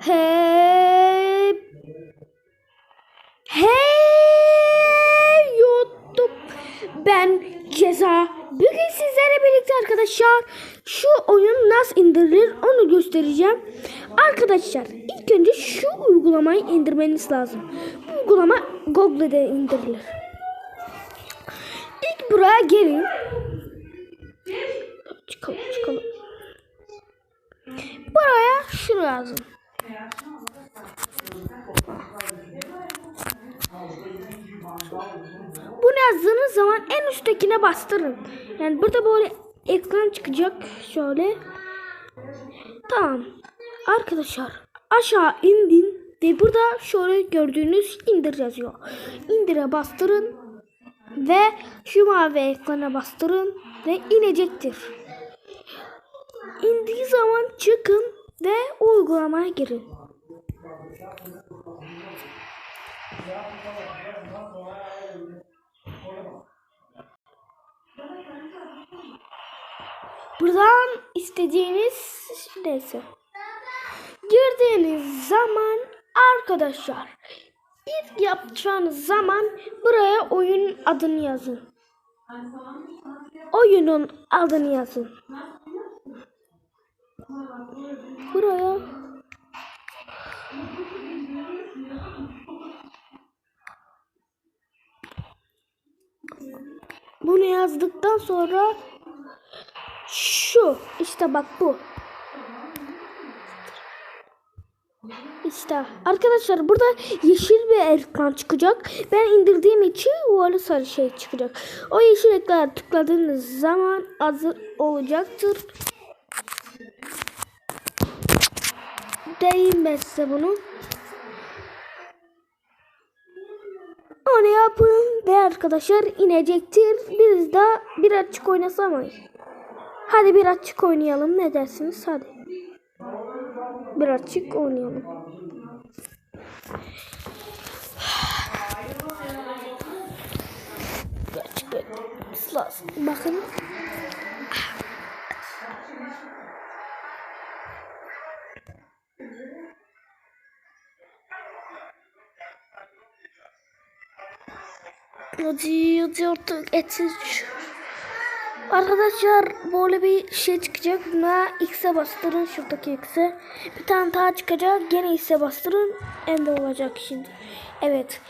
Hey. Hey YouTube. Ben Ceza. Bugün sizlerle birlikte arkadaşlar şu oyun nasıl indirilir onu göstereceğim. Arkadaşlar ilk önce şu uygulamayı indirmeniz lazım. Bu uygulama Google'da indirilir. İlk buraya gelin. Çıkalım şunu yazın. Bunu yazdığınız zaman en üsttekine bastırın. Yani burada böyle ekran çıkacak şöyle. Tamam. Arkadaşlar aşağı indin ve burada şöyle gördüğünüz indir yazıyor. İndire bastırın ve şu mavi ekrana bastırın ve inecektir. İndiği zaman çıkın ve uygulamaya girin. Buradan istediğiniz neyse. Girdiğiniz zaman arkadaşlar ilk yapacağınız zaman buraya oyun adını yazın. Oyunun adını yazın. Buraya Bunu yazdıktan sonra şu işte bak bu. İşte arkadaşlar burada yeşil bir ekran çıkacak. Ben indirdiğim için böyle sarı şey çıkacak. O yeşil ekrana tıkladığınız zaman hazır olacaktır. Deyim ben size bunu. Onu yapın ve arkadaşlar inecektir. Biz de bir açık oynasamayız. Hadi bir açık oynayalım. Ne dersiniz? Hadi. Bir açık oynayalım. Açık lazım. Bakın. Hadi hadi artık etsin. Arkadaşlar böyle bir şey çıkacak. Buna X'e bastırın. Şuradaki X'e. Bir tane daha çıkacak. Gene X'e bastırın. Ende olacak şimdi. Evet.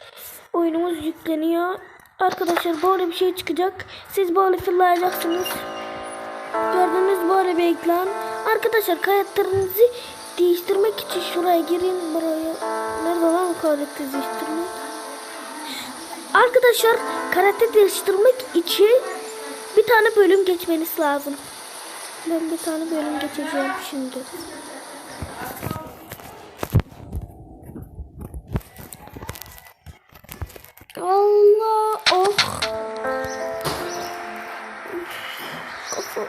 Oyunumuz yükleniyor. Arkadaşlar böyle bir şey çıkacak. Siz böyle fırlayacaksınız. Gördüğünüz böyle bir ekran. Arkadaşlar karakterinizi değiştirmek için şuraya girin. Buraya. Nerede lan karakter değiştirmek? Arkadaşlar karakter değiştirmek için bir tane bölüm geçmeniz lazım. Ben bir tane bölüm geçeceğim şimdi. Allah oh. Kafa.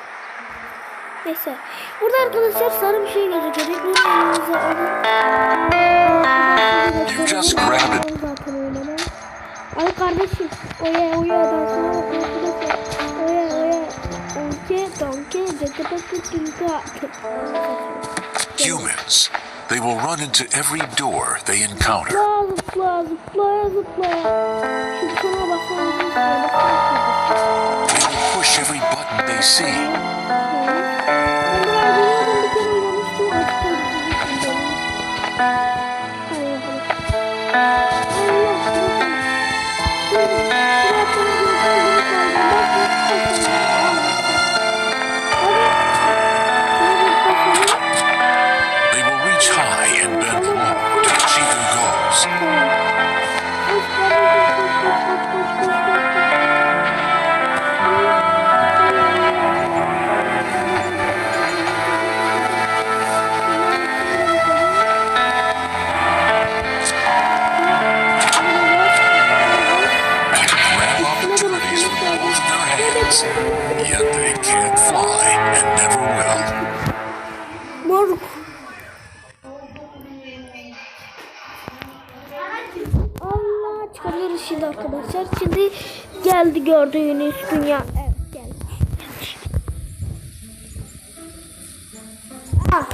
Neyse. Burada arkadaşlar sarı bir şey gözükecek. Bunu elinize alın. You just grab it. Kardeşim. Oya oya ben sana arkadaşlar. Oya oya. Onke donke tinka. Humans. They will run into every door they encounter. Zıpla zıpla zıpla. They will push every button they see. Ben biraz çıkabiliriz şimdi arkadaşlar. Şimdi geldi gördüğünüz dünya. Evet geldi. Ah.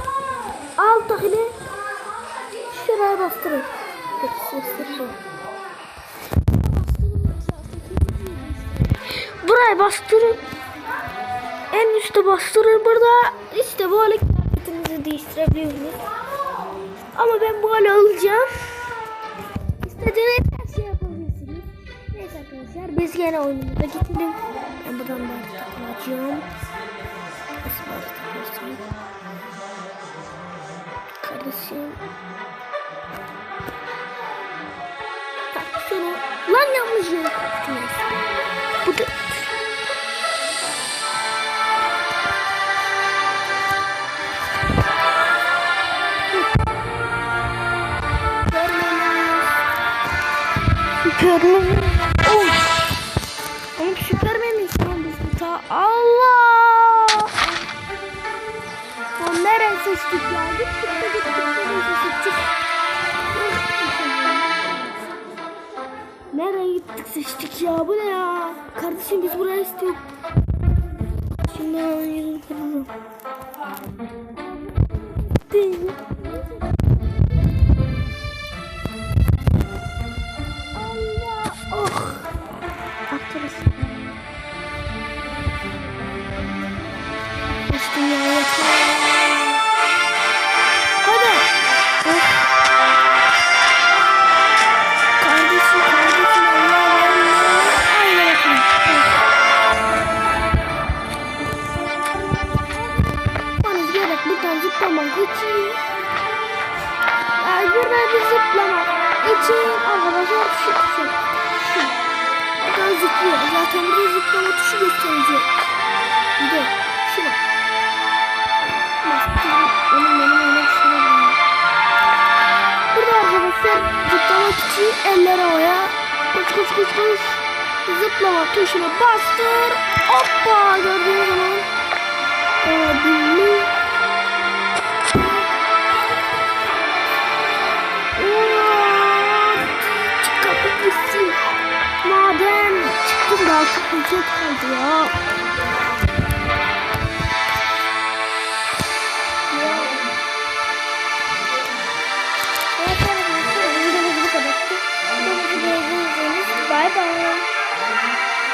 alttakini şuraya bastırın. Buraya bastırın. En üstte bastırın. Burada işte böyle kıyafetinizi değiştirebiliyorsunuz. Ama ben böyle alacağım. İstediğiniz arkadaşlar biz yine oyunumuza gidelim. Ben buradan da takılacağım. Nasıl böyle takılacağım? Kardeşim. Tak şunu. Lan yanlış yere taktınız. Bu da... Allah. Lan nereye seçtik ya? Gittik de gittik de nereye? Nereye gittik seçtik ya? Bu ne ya? Kardeşim biz buraya istiyoruz. Şimdi kuralım. Değil. Bir zıplamak için arkadaşlar şu tuşu. Şu. Buradan zıplıyor. Zaten burada zıplama tuşu gösterecek. Bir de şuna. Onun benim öyle şey. Burada arkadaşlar zıplamak için eller havaya. Koş koş koş koş. Zıplama tuşuna bastır. Hoppa